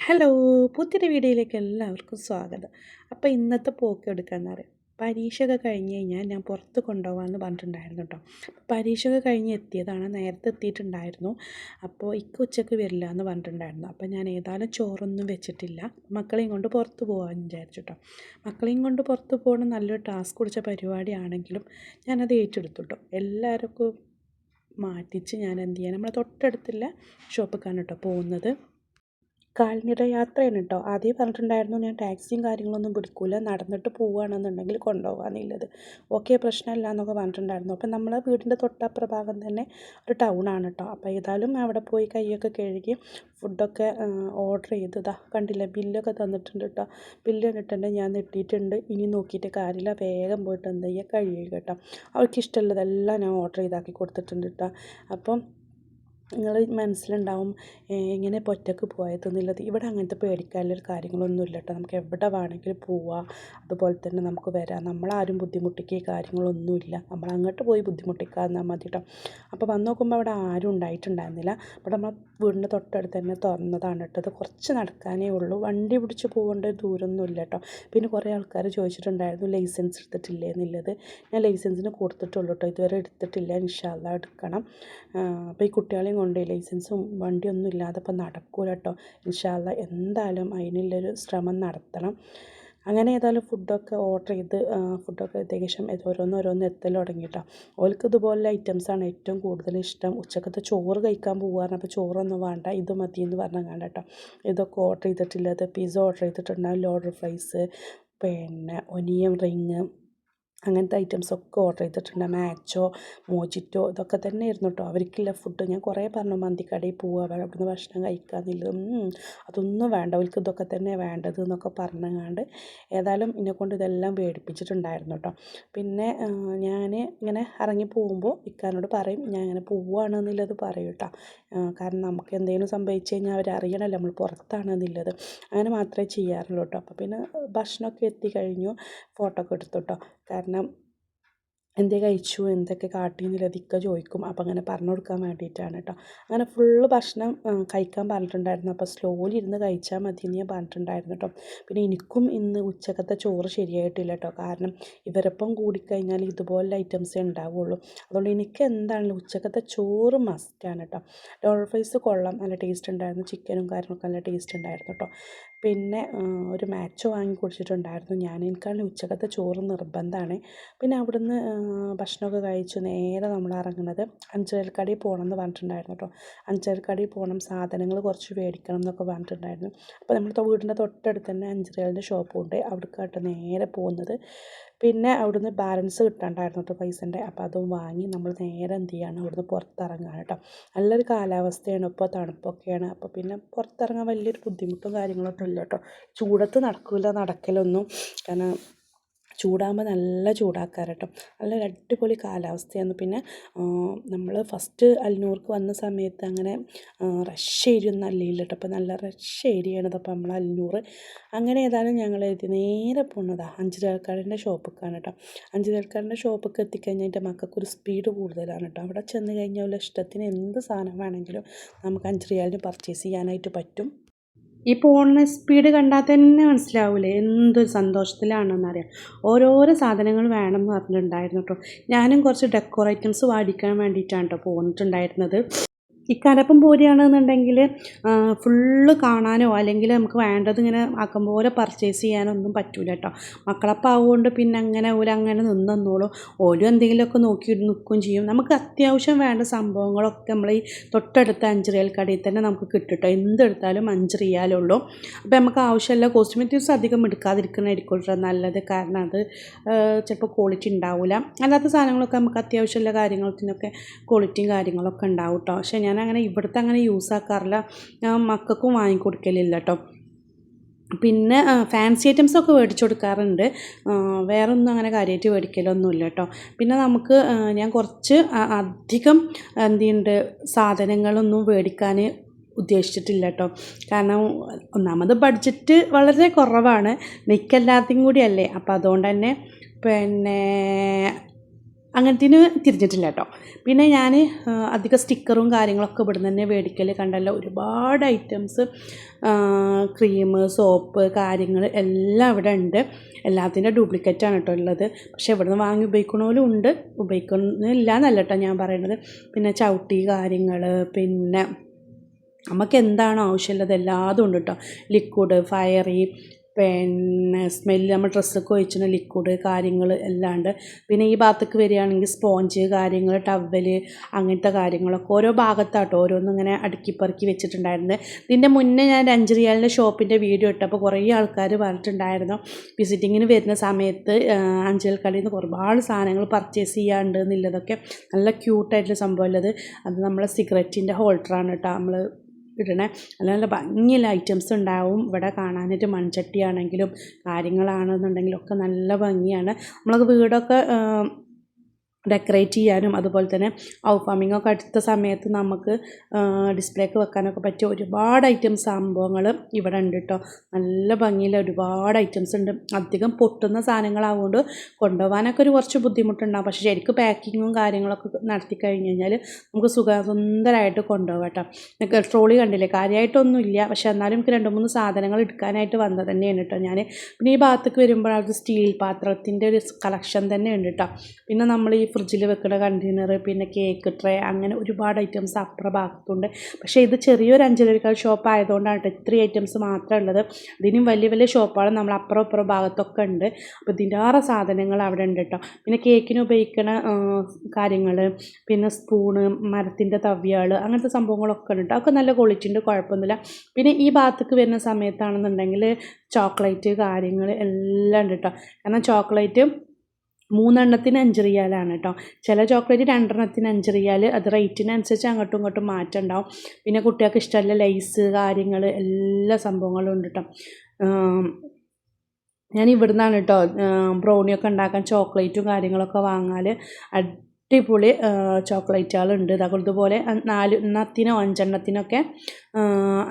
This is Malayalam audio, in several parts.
ഹലോ പുതിയൊരു വീഡിയോയിലേക്ക് എല്ലാവർക്കും സ്വാഗതം. അപ്പോൾ ഇന്നത്തെ പോക്ക് എടുക്കാന്ന് പറയാം. പരീക്ഷയൊക്കെ കഴിഞ്ഞ് കഴിഞ്ഞാൽ ഞാൻ പുറത്ത് കൊണ്ടുപോകാമെന്ന് പറഞ്ഞിട്ടുണ്ടായിരുന്നു കേട്ടോ. പരീക്ഷയൊക്കെ കഴിഞ്ഞ് എത്തിയതാണ്. നേരത്തെ എത്തിയിട്ടുണ്ടായിരുന്നു. അപ്പോൾ ഇക്ക ഉച്ചയ്ക്ക് വരില്ല എന്ന് പറഞ്ഞിട്ടുണ്ടായിരുന്നു. അപ്പോൾ ഞാൻ ഏതായാലും ചോറൊന്നും വെച്ചിട്ടില്ല. മക്കളെയും കൊണ്ട് പുറത്ത് പോകാമെന്ന് വിചാരിച്ചു കേട്ടോ. മക്കളെയും കൊണ്ട് പുറത്ത് പോകണം നല്ലൊരു ടാസ്ക് കുടിച്ച പരിപാടിയാണെങ്കിലും ഞാനത് ഏറ്റെടുത്തു കേട്ടോ. എല്ലാവർക്കും മാറ്റിച്ച് ഞാൻ എന്ത് ചെയ്യാൻ നമ്മളെ തൊട്ടടുത്തുള്ള ഷോപ്പ് കേട്ടോ പോകുന്നത്. കാൽനട യാത്രയാണ് കേട്ടോ ആദ്യം പറഞ്ഞിട്ടുണ്ടായിരുന്നു ഞാൻ ടാക്സിയും കാര്യങ്ങളൊന്നും പിടിക്കില്ല നടന്നിട്ട് പോവുകയാണെന്നുണ്ടെങ്കിൽ കൊണ്ടുപോകാമെന്നുള്ളത് ഓക്കെ പ്രശ്നമില്ല എന്നൊക്കെ പറഞ്ഞിട്ടുണ്ടായിരുന്നു. അപ്പം നമ്മളെ വീടിന്റെ തൊട്ടപ്പുറ ഭാഗം തന്നെ ഒരു ടൗണാണ് കേട്ടോ അപ്പോൾ ഏതായാലും അവിടെ പോയി കൈയൊക്കെ കഴുകി ഫുഡൊക്കെ ഓർഡർ ചെയ്തതാ കണ്ടില്ല ബില്ലൊക്കെ തന്നിട്ടുണ്ട് കേട്ടോ ബില്ല് തന്നിട്ടുണ്ട് ഞാൻ നെട്ടിയിട്ടുണ്ട്. ഇനി നോക്കിയിട്ട് കാര്യമില്ല വേഗം പോയിട്ട് എന്ത് ചെയ്യുക കഴിയുക കേട്ടോ അവർക്ക് ഇഷ്ടമുള്ളതെല്ലാം ഞാൻ ഓർഡർ ചെയ്താക്കി കൊടുത്തിട്ടുണ്ട് കേട്ടോ അപ്പം നിങ്ങൾ മനസ്സിലുണ്ടാവും എങ്ങനെ ഇപ്പോൾ ഒറ്റയ്ക്ക് പോയതെന്നുള്ളത് ഇവിടെ അങ്ങനത്തെ പേടിക്കാനുള്ളൊരു കാര്യങ്ങളൊന്നും ഇല്ല കേട്ടോ നമുക്ക് എവിടെ വേണമെങ്കിലും പോവാം അതുപോലെ തന്നെ നമുക്ക് വരാം. നമ്മളാരും ബുദ്ധിമുട്ടിക്കുക കാര്യങ്ങളൊന്നുമില്ല. നമ്മൾ അങ്ങോട്ട് പോയി ബുദ്ധിമുട്ടിക്കാന്നാൽ മതി കേട്ടോ അപ്പോൾ വന്ന് നോക്കുമ്പോൾ അവിടെ ആരും ഉണ്ടായിട്ടുണ്ടായിരുന്നില്ല. ഇവിടെ നമ്മൾ വീടിന്റെ തൊട്ടടുത്ത് തന്നെ തുറന്നതാണ് കേട്ടോ. അത് കുറച്ച് നടക്കാനേ ഉള്ളൂ. വണ്ടി പിടിച്ച് പോകേണ്ട ദൂരമൊന്നും ഇല്ല കേട്ടോ. പിന്നെ കുറേ ആൾക്കാർ ചോദിച്ചിട്ടുണ്ടായിരുന്നു ലൈസൻസ് എടുത്തിട്ടില്ലേ എന്നുള്ളത്. ഞാൻ ലൈസൻസിന് കൊടുത്തിട്ടുള്ളൂ കേട്ടോ. ഇതുവരെ എടുത്തിട്ടില്ല. ഇൻഷാല്ല എടുക്കണം. അപ്പോൾ ഈ കുട്ടികളെയും കൊണ്ട് ലൈസൻസും വണ്ടിയൊന്നും ഇല്ലാതെ ഇപ്പം നടക്കൂല കേട്ടോ. ഇൻഷാല്ല എന്തായാലും അതിനുള്ളൊരു ശ്രമം നടത്തണം. അങ്ങനെ ഏതായാലും ഫുഡൊക്കെ ഓർഡർ ചെയ്ത് ഫുഡൊക്കെ ഏകദേശം ഓരോന്നോരോന്ന് എത്തൽ തുടങ്ങി കേട്ടോ. ഓൾക്ക് ഇതുപോലെ ഐറ്റംസാണ് ഏറ്റവും കൂടുതൽ ഇഷ്ടം. ഉച്ചക്കത്തെ ചോറ് കഴിക്കാൻ പോകാറ് അപ്പോൾ ചോറൊന്നും വേണ്ട ഇത് മതി എന്ന് പറഞ്ഞാൽ കേട്ടോ. ഇതൊക്കെ ഓർഡർ ചെയ്തിട്ടില്ലാതെ പിസ്സ ഓർഡർ ചെയ്തിട്ടുണ്ടാകും ലോഡർ ഫ്രൈസ് പിന്നെ ഒനിയൻ റിങ് അങ്ങനത്തെ ഐറ്റംസൊക്കെ ഓർഡർ ചെയ്തിട്ടുണ്ട്. മാച്ചോ മോജിറ്റോ ഇതൊക്കെ തന്നെ ആയിരുന്നു കേട്ടോ അവർക്കില്ല ഫുഡ് ഞാൻ കുറേ പറഞ്ഞു മന്തിക്കടയിൽ പോവുക അവിടുന്ന് ഭക്ഷണം കഴിക്കാമെന്നുള്ളത് അതൊന്നും വേണ്ട. അവർക്ക് ഇതൊക്കെ തന്നെ വേണ്ടത് എന്നൊക്കെ പറഞ്ഞങ്ങാണ്ട് ഏതായാലും എന്നെക്കൊണ്ട് ഇതെല്ലാം പേടിപ്പിച്ചിട്ടുണ്ടായിരുന്നു കേട്ടോ പിന്നെ ഞാൻ ഇങ്ങനെ ഇറങ്ങി പോകുമ്പോൾ ഇക്കാനോട് പറയും ഞാൻ ഇങ്ങനെ പോവുകയാണെന്നുള്ളത് പറയും കേട്ടോ കാരണം നമുക്ക് എന്തെങ്കിലും സംഭവിച്ചു കഴിഞ്ഞാൽ അവർ അറിയണമല്ലോ നമ്മൾ പുറത്താണെന്നുള്ളത് അങ്ങനെ മാത്രമേ ചെയ്യാറുള്ളൂ കേട്ടോ അപ്പോൾ പിന്നെ ഭക്ഷണമൊക്കെ എത്തിക്കഴിഞ്ഞു ഫോട്ടോ ഒക്കെ എടുത്തു കേട്ടോ കാരണം എന്തേ കഴിച്ചു? എന്തൊക്കെ കാട്ടിയെന്നില്ല എന്നുള്ളത് ചോദിക്കും. അപ്പോൾ അങ്ങനെ പറഞ്ഞു കൊടുക്കാൻ വേണ്ടിയിട്ടാണ് കേട്ടോ അങ്ങനെ ഫുള്ള് ഭക്ഷണം കഴിക്കാൻ പറഞ്ഞിട്ടുണ്ടായിരുന്നു. അപ്പോൾ സ്ലോലി ഇരുന്ന് കഴിച്ചാൽ മതി എന്ന് ഞാൻ പറഞ്ഞിട്ടുണ്ടായിരുന്നു കേട്ടോ പിന്നെ എനിക്കും ഇന്ന് ഉച്ചക്കത്തെ ചോറ് ശരിയായിട്ടില്ല കേട്ടോ കാരണം ഇവരൊപ്പം കൂടിക്കഴിഞ്ഞാൽ ഇതുപോലെ ഐറ്റംസേ ഉണ്ടാവുള്ളൂ. അതുകൊണ്ട് എനിക്ക് എന്താണല്ലോ ഉച്ചക്കത്തെ ചോറ് മസ്റ്റാണ് കേട്ടോ ഡോൾ ഫ്രൈസ് കൊള്ളാം. നല്ല ടേസ്റ്റ് ഉണ്ടായിരുന്നു. ചിക്കനും കാര്യങ്ങളൊക്കെ നല്ല ടേസ്റ്റ് ഉണ്ടായിരുന്നു കേട്ടോ പിന്നെ ഒരു മാച്ചോ വാങ്ങി കുടിച്ചിട്ടുണ്ടായിരുന്നു. ഞാൻ എനിക്കാണെങ്കിൽ ഉച്ചക്കത്തെ ചോറ് നിർബന്ധമാണ് പിന്നെ അവിടുന്ന് ഭക്ഷണമൊക്കെ കഴിച്ച് നേരെ നമ്മൾ ഇറങ്ങുന്നത് അഞ്ചരക്കടയിൽ പോകണം എന്ന് പറഞ്ഞിട്ടുണ്ടായിരുന്നു കേട്ടോ. അഞ്ചരക്കടയിൽ പോകണം സാധനങ്ങൾ കുറച്ച് മേടിക്കണം എന്നൊക്കെ പറഞ്ഞിട്ടുണ്ടായിരുന്നു. അപ്പോൾ നമ്മുടെ വീടിന്റെ തൊട്ടടുത്ത് തന്നെ അഞ്ചരകളുടെ ഷോപ്പുണ്ട് അവിടേക്കാട്ട് നേരെ പോകുന്നത്. പിന്നെ അവിടുന്ന് ബാലൻസ് കിട്ടാണ്ടായിരുന്നു കേട്ടോ പൈസന്റെ. അപ്പോൾ അതും വാങ്ങി നമ്മൾ നേരെ എന്ത് ചെയ്യാണ്? അവിടുന്ന് പുറത്തിറങ്ങുകയാണ് കേട്ടോ. നല്ലൊരു കാലാവസ്ഥയാണ്. ഇപ്പോൾ തണുപ്പൊക്കെയാണ്. അപ്പോൾ പിന്നെ പുറത്തിറങ്ങാൻ വലിയൊരു ബുദ്ധിമുട്ടും കാര്യങ്ങളൊന്നും ഇല്ല കേട്ടോ. ചൂടത്ത് നടക്കില്ല നടക്കലൊന്നും. കാരണം ചൂടാകുമ്പോൾ നല്ല ചൂടാക്കാറ് കേട്ടോ. നല്ല അടിപൊളി കാലാവസ്ഥയാണ് പിന്നെ നമ്മൾ ഫസ്റ്റ് അൽനൂർക്ക് വന്ന സമയത്ത് അങ്ങനെ റഷ് ഏരിയ ഒന്നും കേട്ടോ. അപ്പോൾ നല്ല റഷ് ഏരിയയാണ് അപ്പോൾ നമ്മൾ അൽനൂർ അങ്ങനെ ഏതായാലും ഞങ്ങൾ നേരെ പോകുന്നതാണ് അഞ്ചുതേൽക്കാടിന്റെ ഷോപ്പിലേക്കാണ് കേട്ടോ. അഞ്ചുതേൽക്കാടിന്റെ ഷോപ്പൊക്കെ എത്തിക്കഴിഞ്ഞാൽ എന്റെ മക്കൾക്കൊരു സ്പീഡ് കൂടുതലാണ് കേട്ടോ. അവിടെ ചെന്ന് കഴിഞ്ഞാൽ ഇഷ്ടത്തിന് എന്ത് സാധനം വേണമെങ്കിലും നമുക്ക് അഞ്ച് റിയാലിന് പർച്ചേസ് ചെയ്യാനായിട്ട് പറ്റും. ഈ പോണിന് സ്പീഡ് കണ്ടാൽ തന്നെ മനസ്സിലാവില്ലേ എന്തൊരു സന്തോഷത്തിലാണെന്നറിയാം. ഓരോരോ സാധനങ്ങൾ വേണം എന്ന് പറഞ്ഞിട്ടുണ്ടായിരുന്നു കേട്ടോ. ഞാനും കുറച്ച് ഡെക്കോർ ഐറ്റംസ് വാടിക്കാൻ വേണ്ടിയിട്ടാണ് കേട്ടോ പോന്നിട്ടുണ്ടായിരുന്നത്. ഈ കലപ്പം പോരുകയാണെന്നുണ്ടെങ്കിൽ ഫുള്ള് കാണാനോ അല്ലെങ്കിൽ നമുക്ക് വേണ്ടത് ഇങ്ങനെ ആക്കും പോലെ പർച്ചേസ് ചെയ്യാനോ ഒന്നും പറ്റില്ല കേട്ടോ മക്കളപ്പാവുകൊണ്ട് പിന്നെ അങ്ങനെ ഓല അങ്ങനെ നിന്നോളൂ ഓരോ എന്തെങ്കിലുമൊക്കെ നോക്കി നിൽക്കുകയും ചെയ്യും. നമുക്ക് അത്യാവശ്യം വേണ്ട സംഭവങ്ങളൊക്കെ നമ്മൾ ഈ തൊട്ടടുത്ത അഞ്ച് റിയൽ കടയിൽ തന്നെ നമുക്ക് കേട്ടോ എന്തെടുത്താലും അഞ്ച് റിയാലുള്ളൂ അപ്പോൾ നമുക്ക് ആവശ്യമില്ല കോസ്മെറ്റിക്സ് അധികം എടുക്കാതിരിക്കണമായിരിക്കും നല്ലത്. കാരണം അത് ചിലപ്പോൾ ക്വാളിറ്റി ഉണ്ടാവില്ല അല്ലാത്ത സാധനങ്ങളൊക്കെ നമുക്ക് അത്യാവശ്യമുള്ള കാര്യങ്ങൾക്കൊക്കെ ക്വാളിറ്റിയും കാര്യങ്ങളൊക്കെ ഉണ്ടാവും കേട്ടോ പക്ഷേ ഞാൻ അങ്ങനെ ഇവിടുത്തെ അങ്ങനെ യൂസ് ആക്കാറില്ല. ഞാൻ മക്കൾക്കും വാങ്ങിക്കൊടുക്കലില്ല കേട്ടോ പിന്നെ ഫാൻസി ഐറ്റംസൊക്കെ മേടിച്ചു കൊടുക്കാറുണ്ട്. വേറെ ഒന്നും അങ്ങനെ കാര്യമായിട്ട് മേടിക്കലൊന്നുമില്ല കേട്ടോ പിന്നെ നമുക്ക് ഞാൻ കുറച്ച് അധികം എന്തുണ്ട് സാധനങ്ങളൊന്നും മേടിക്കാൻ ഉദ്ദേശിച്ചിട്ടില്ല കേട്ടോ കാരണം ഒന്നാമത് ബഡ്ജറ്റ് വളരെ കുറവാണ്. മിക്കെല്ലാத்தைയും കൂടിയല്ലേ അപ്പോൾ അതുകൊണ്ട് തന്നെ പിന്നെ അങ്ങനത്തിന് തിരിഞ്ഞിട്ടില്ല കേട്ടോ. പിന്നെ ഞാൻ അധികം സ്റ്റിക്കറും കാര്യങ്ങളൊക്കെ ഇവിടെ തന്നെ മേടിക്കൽ കണ്ടല്ലോ. ഒരുപാട് ഐറ്റംസ് ക്രീം സോപ്പ് കാര്യങ്ങൾ എല്ലാം ഇവിടെ ഉണ്ട്. എല്ലാത്തിന്റെ ഡ്യൂപ്ലിക്കേറ്റാണ് കേട്ടോ ഉള്ളത്. പക്ഷേ ഇവിടുന്ന് വാങ്ങി ഉപയോഗിക്കണമെങ്കിലും ഉണ്ട്. ഉപയോഗിക്കുന്നില്ല എന്നല്ല കേട്ടോ ഞാൻ പറയുന്നത് പിന്നെ ചവിട്ടി കാര്യങ്ങൾ പിന്നെ നമുക്ക് എന്താണോ ആവശ്യമുള്ളത് എല്ലാതും ഉണ്ട് കേട്ടോ. ലിക്വിഡ് ഫയറി പിന്നെ സ്മെല്ല് നമ്മൾ ഡ്രസ്സൊക്കെ ഒഴിച്ചിന് ലിക്വിഡ് കാര്യങ്ങൾ എല്ലാം ഉണ്ട് പിന്നെ ഈ ഭാഗത്തേക്ക് വരികയാണെങ്കിൽ സ്പോഞ്ച് കാര്യങ്ങൾ ടവൽ അങ്ങനത്തെ കാര്യങ്ങളൊക്കെ ഓരോ ഭാഗത്താട്ടോ. ഓരോന്നും ഇങ്ങനെ അടുക്കി പെറുക്കി വെച്ചിട്ടുണ്ടായിരുന്നത് ഇതിന്റെ മുന്നേ ഞാൻ അഞ്ചറിയാലിന്റെ ഷോപ്പിന്റെ വീഡിയോ ഇട്ടപ്പോൾ കുറേ ആൾക്കാർ പറഞ്ഞിട്ടുണ്ടായിരുന്നു. വിസിറ്റിങ്ങിന് വരുന്ന സമയത്ത് അഞ്ചൽ കടയിൽ നിന്ന് ഒരുപാട് സാധനങ്ങൾ പർച്ചേസ് ചെയ്യാണ്ട് എന്നുള്ളതൊക്കെ നല്ല ക്യൂട്ടായിട്ടുള്ള സംഭവമുള്ളത് അത് നമ്മളെ സിഗരറ്റിന്റെ ഹോൾഡറാണ് കേട്ടോ നമ്മൾ ഇടണേ നല്ല നല്ല ഭംഗിയുള്ള ഐറ്റംസ് ഉണ്ടാവും. ഇവിടെ കാണാനായിട്ട് മൺചട്ടിയാണെങ്കിലും കാര്യങ്ങളാണെന്നുണ്ടെങ്കിലും ഒക്കെ നല്ല ഭംഗിയാണ്. നമ്മളൊക്കെ വീടൊക്കെ ഡെക്കറേറ്റ് ചെയ്യാനും അതുപോലെ തന്നെ ഒക്കെ അടുത്ത സമയത്ത് നമുക്ക് ഡിസ്പ്ലേക്ക് വെക്കാനൊക്കെ പറ്റിയ ഒരുപാട് ഐറ്റംസ് സംഭവങ്ങൾ ഇവിടെ ഉണ്ട് കേട്ടോ നല്ല ഭംഗിയിൽ ഒരുപാട് ഐറ്റംസ് ഉണ്ട്. അധികം പൊട്ടുന്ന സാധനങ്ങളാവുകൊണ്ട് കൊണ്ടുപോകാനൊക്കെ ഒരു കുറച്ച് ബുദ്ധിമുട്ടുണ്ടാകും പക്ഷേ ശരിക്കും പാക്കിങ്ങും കാര്യങ്ങളൊക്കെ നടത്തി കഴിഞ്ഞ് കഴിഞ്ഞാൽ നമുക്ക് സുഖസുന്ദരമായിട്ട് കൊണ്ടുപോകാം കേട്ടോ ട്രോളി കണ്ടില്ലേ? കാര്യമായിട്ടൊന്നുമില്ല പക്ഷേ എന്നാലും എനിക്ക് രണ്ട് മൂന്ന് സാധനങ്ങൾ എടുക്കാനായിട്ട് വന്നത് തന്നെയാണ് കേട്ടോ ഞാൻ പിന്നെ ഈ ഭാഗത്തേക്ക് വരുമ്പോൾ അത് സ്റ്റീൽ പാത്രത്തിന്റെ ഒരു കളക്ഷൻ തന്നെ ഉണ്ട് കേട്ടോ പിന്നെ നമ്മൾ ഈ ഫ്രിഡ്ജിൽ വെക്കുന്ന കണ്ടെയ്നർ പിന്നെ കേക്ക് ട്രേ അങ്ങനെ ഒരുപാട് ഐറ്റംസ് അപ്പുറ ഭാഗത്തുണ്ട്. പക്ഷേ ഇത് ചെറിയൊരു അഞ്ചരക്കാൽ ഷോപ്പ് ആയതുകൊണ്ടാണ് ഇത്രയും ഐറ്റംസ് മാത്രമേ ഉള്ളത്. ഇതിനും വലിയ വലിയ ഷോപ്പുകൾ നമ്മൾ അപ്പുറം അപ്പുറം ഭാഗത്തൊക്കെ ഉണ്ട്. അപ്പോൾ ഇതിന്റെ ആറ് സാധനങ്ങൾ അവിടെ ഉണ്ട് കേട്ടോ പിന്നെ കേക്കിന് ഉപയോഗിക്കുന്ന കാര്യങ്ങൾ പിന്നെ സ്പൂണ് മരത്തിന്റെ തവ്യാൾ അങ്ങനത്തെ സംഭവങ്ങളൊക്കെ ഉണ്ട് അതൊക്കെ നല്ല ക്വാളിറ്റി കുഴപ്പമൊന്നുമില്ല. പിന്നെ ഈ ഭാഗത്തേക്ക് വരുന്ന സമയത്താണെന്നുണ്ടെങ്കിൽ ചോക്ലേറ്റ് കാര്യങ്ങൾ എല്ലാം ഉണ്ട് കേട്ടോ കാരണം ചോക്ലേറ്റ് മൂന്നെണ്ണത്തിന് അഞ്ച് റിയാലാണ് കേട്ടോ ചില ചോക്ലേറ്റ് രണ്ടെണ്ണത്തിന് അഞ്ച് റിയാൽ അത് റേറ്റിനനുസരിച്ച് അങ്ങോട്ടും ഇങ്ങോട്ടും മാറ്റം ഉണ്ടാവും പിന്നെ കുട്ടികൾക്ക് ഇഷ്ടമല്ല ലൈസ് കാര്യങ്ങൾ എല്ലാ സംഭവങ്ങളും ഉണ്ട് കേട്ടോ ഞാൻ ഇവിടുന്നാണ് കേട്ടോ ബ്രൗണിയൊക്കെ ഉണ്ടാക്കാൻ ചോക്ലേറ്റും കാര്യങ്ങളൊക്കെ വാങ്ങാൽ അടിപൊളി ചോക്ലേറ്റുകളുണ്ട്. അതുപോലെ നാല് എണ്ണത്തിനോ അഞ്ചെണ്ണത്തിനൊക്കെ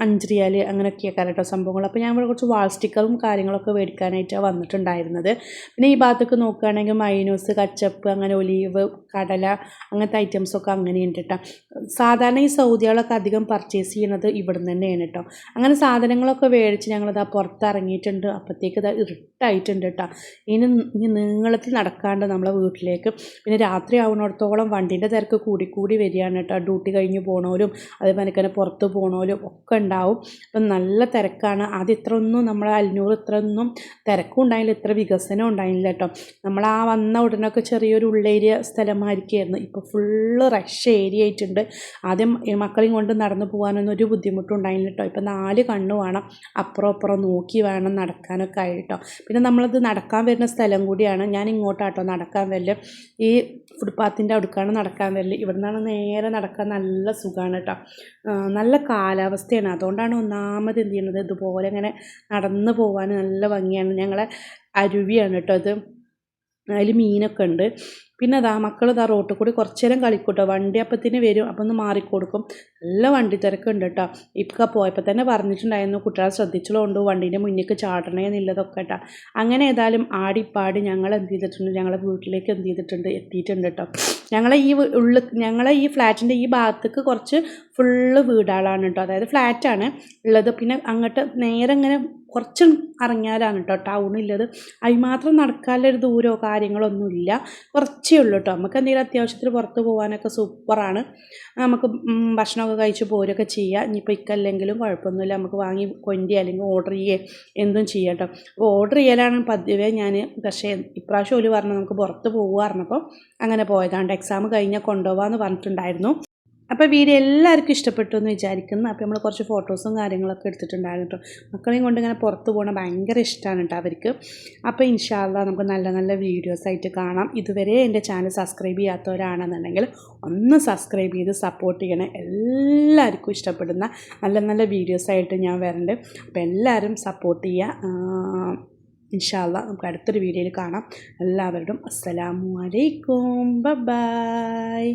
അഞ്ച് റിയാൽ അങ്ങനെയൊക്കെയൊക്കെ കേട്ടോ സംഭവങ്ങൾ. അപ്പോൾ ഞാൻ ഇവിടെ കുറച്ച് വാൾ സ്റ്റിക്കറും കാര്യങ്ങളൊക്കെ മേടിക്കാനായിട്ടാണ് വന്നിട്ടുണ്ടായിരുന്നത്. പിന്നെ ഈ ഭാഗത്തൊക്കെ നോക്കുകയാണെങ്കിൽ മൈനൂസ് കച്ചപ്പ് അങ്ങനെ ഒലീവ് കടല അങ്ങനത്തെ ഐറ്റംസൊക്കെ അങ്ങനെയുണ്ട് കേട്ടോ സാധാരണ ഈ സൗദികളൊക്കെ അധികം പർച്ചേസ് ചെയ്യുന്നത് ഇവിടുന്ന് തന്നെയാണ് കേട്ടോ അങ്ങനെ സാധനങ്ങളൊക്കെ മേടിച്ച് ഞങ്ങളിതാ പുറത്തിറങ്ങിയിട്ടുണ്ട്. അപ്പോഴത്തേക്ക് ഇതാ ഇരുട്ടായിട്ടുണ്ട് കേട്ടോ ഇനി നീളത്തിൽ നടക്കാണ്ട് നമ്മളെ വീട്ടിലേക്ക്. പിന്നെ രാത്രി ആവുന്നിടത്തോളം വണ്ടീന്റെ തിരക്ക് കൂടിക്കൂടി കൂടി വരികയാണ് കേട്ടോ. ഡ്യൂട്ടി കഴിഞ്ഞ് പോണോലും അതേപോലെ തന്നെ പുറത്ത് പോണോലും ഒക്കെ ഉണ്ടാവും. അപ്പം നല്ല തിരക്കാണ്. ആദ്യം ഇത്ര ഒന്നും നമ്മൾ അഞ്ഞൂറ് ഇത്ര ഒന്നും തിരക്കും ഉണ്ടായില്ല ഇത്ര വികസനം ഉണ്ടായില്ല കേട്ടോ. നമ്മൾ ആ വന്ന ഉടനൊക്കെ ചെറിയൊരു ഉള്ളേരിയ സ്ഥലമായിരിക്കുമായിരുന്നു ഇപ്പോൾ ഫുള്ള് റഷ് ഏരിയ ആയിട്ടുണ്ട്. ആദ്യം മക്കളെയും കൊണ്ട് നടന്നു പോകാനൊന്നും ഒരു ബുദ്ധിമുട്ടും ഉണ്ടായില്ല കേട്ടോ. ഇപ്പം നാല് കണ്ണു വേണം. അപ്പുറം അപ്പുറം നോക്കി വേണം നടക്കാനൊക്കെ ആയി പിന്നെ നമ്മളത് നടക്കാൻ വരുന്ന സ്ഥലം കൂടിയാണ്. ഞാൻ ഇങ്ങോട്ടാട്ടോ നടക്കാൻ വരൽ. ഈ ഫുട്പാത്തിന്റെ അടുക്കാണ് നടക്കാൻ വരൽ. ഇവിടെ നിന്നാണ് നേരെ നടക്കാൻ നല്ല സുഖമാണ് കേട്ടോ നല്ല കാലാവസ്ഥയാണ്. അതുകൊണ്ടാണ് ഒന്നാമത് എന്ത് ചെയ്യുന്നത് ഇതുപോലെ ഇങ്ങനെ നടന്ന് പോകാൻ നല്ല ഭംഗിയാണ്. ഞങ്ങളെ അരുവിയാണ് കേട്ടോ ഇത്. അതിൽ മീനൊക്കെ ഉണ്ട്. പിന്നെ അതാ മക്കൾ ഇതാ റോട്ടിൽ കൂടി കുറച്ച് നേരം കളിക്കൂട്ടോ. വണ്ടി അപ്പത്തിന് വരും അപ്പം ഒന്ന് മാറിക്കൊടുക്കും. നല്ല വണ്ടി തിരക്കുണ്ട് കേട്ടോ ഇപ്പം പോയപ്പോൾ തന്നെ പറഞ്ഞിട്ടുണ്ടായിരുന്നു കുട്ടികളെ ശ്രദ്ധിച്ചുള്ളതുകൊണ്ട് വണ്ടീന്റെ മുന്നിലേക്ക് ചാടണേ എന്നുള്ളതൊക്കെ കേട്ടോ അങ്ങനെ ഏതായാലും ആടിപ്പാടി ഞങ്ങൾ എന്ത് ചെയ്തിട്ടുണ്ട് ഞങ്ങളെ വീട്ടിലേക്ക് എന്ത് ചെയ്തിട്ടുണ്ട് എത്തിയിട്ടുണ്ട് കേട്ടോ ഞങ്ങളെ ഈ ഉള്ളിൽ ഞങ്ങളെ ഈ ഫ്ലാറ്റിന്റെ ഈ ഭാഗത്തേക്ക് കുറച്ച് ഫുള്ള് വീടുകളാണ് കേട്ടോ അതായത് ഫ്ലാറ്റാണ് ഉള്ളത്. പിന്നെ അങ്ങോട്ട് നേരെ ഇങ്ങനെ കുറച്ച് ഇറങ്ങിയാലാണ് കേട്ടോ ടൗണില്ലത് അതിമാത്രം നടക്കാനുള്ളൊരു ദൂരമോ കാര്യങ്ങളൊന്നുമില്ല കുറച്ചേ ഉള്ളൂ കേട്ടോ നമുക്ക് എന്തെങ്കിലും അത്യാവശ്യത്തിന് പുറത്ത് പോകാനൊക്കെ സൂപ്പറാണ് നമുക്ക് ഭക്ഷണമൊക്കെ കഴിച്ച് പോരൊക്കെ ചെയ്യുക ഇനിയിപ്പോൾ ഇക്കല്ലെങ്കിലും കുഴപ്പമൊന്നുമില്ല. നമുക്ക് വാങ്ങി കൊണ്ടി അല്ലെങ്കിൽ ഓർഡർ ചെയ്യേ. എന്തും ചെയ്യാം കേട്ടോ ഓർഡർ ചെയ്യലാണ് പതിവേ ഞാൻ. പക്ഷേ ഇപ്രാവശ്യം ഒരു പറഞ്ഞു നമുക്ക് പുറത്ത് പോകുക പറഞ്ഞപ്പോൾ അങ്ങനെ പോയതാണ്. എക്സാം കഴിഞ്ഞാൽ കൊണ്ടുപോകാമെന്ന് പറഞ്ഞിട്ടുണ്ടായിരുന്നു. അപ്പോൾ വീഡിയോ എല്ലാവർക്കും ഇഷ്ടപ്പെട്ടു എന്ന് വിചാരിക്കുന്നു. അപ്പോൾ നമ്മൾ കുറച്ച് ഫോട്ടോസും കാര്യങ്ങളൊക്കെ എടുത്തിട്ടുണ്ടായിരുന്നു കേട്ടോ മക്കളെയും കൊണ്ട് ഇങ്ങനെ പുറത്ത് പോകണം ഭയങ്കര ഇഷ്ടമാണ് കേട്ടോ അവർക്ക്. അപ്പോൾ ഇൻഷാല്ല നമുക്ക് നല്ല നല്ല വീഡിയോസ് ആയിട്ട് കാണാം. ഇതുവരെ എന്റെ ചാനൽ സബ്സ്ക്രൈബ് ചെയ്യാത്തവരാണെന്നുണ്ടെങ്കിൽ ഒന്ന് സബ്സ്ക്രൈബ് ചെയ്ത് സപ്പോർട്ട് ചെയ്യണം. എല്ലാവർക്കും ഇഷ്ടപ്പെടുന്ന നല്ല നല്ല വീഡിയോസ് ആയിട്ട് ഞാൻ വരണ്ട്. അപ്പോൾ എല്ലാവരും സപ്പോർട്ട് ചെയ്യുക ഇൻഷാല്ല നമുക്ക് അടുത്തൊരു വീഡിയോയിൽ കാണാം. എല്ലാവരോടും അസ്സലാമു അലൈക്കും. ബൈ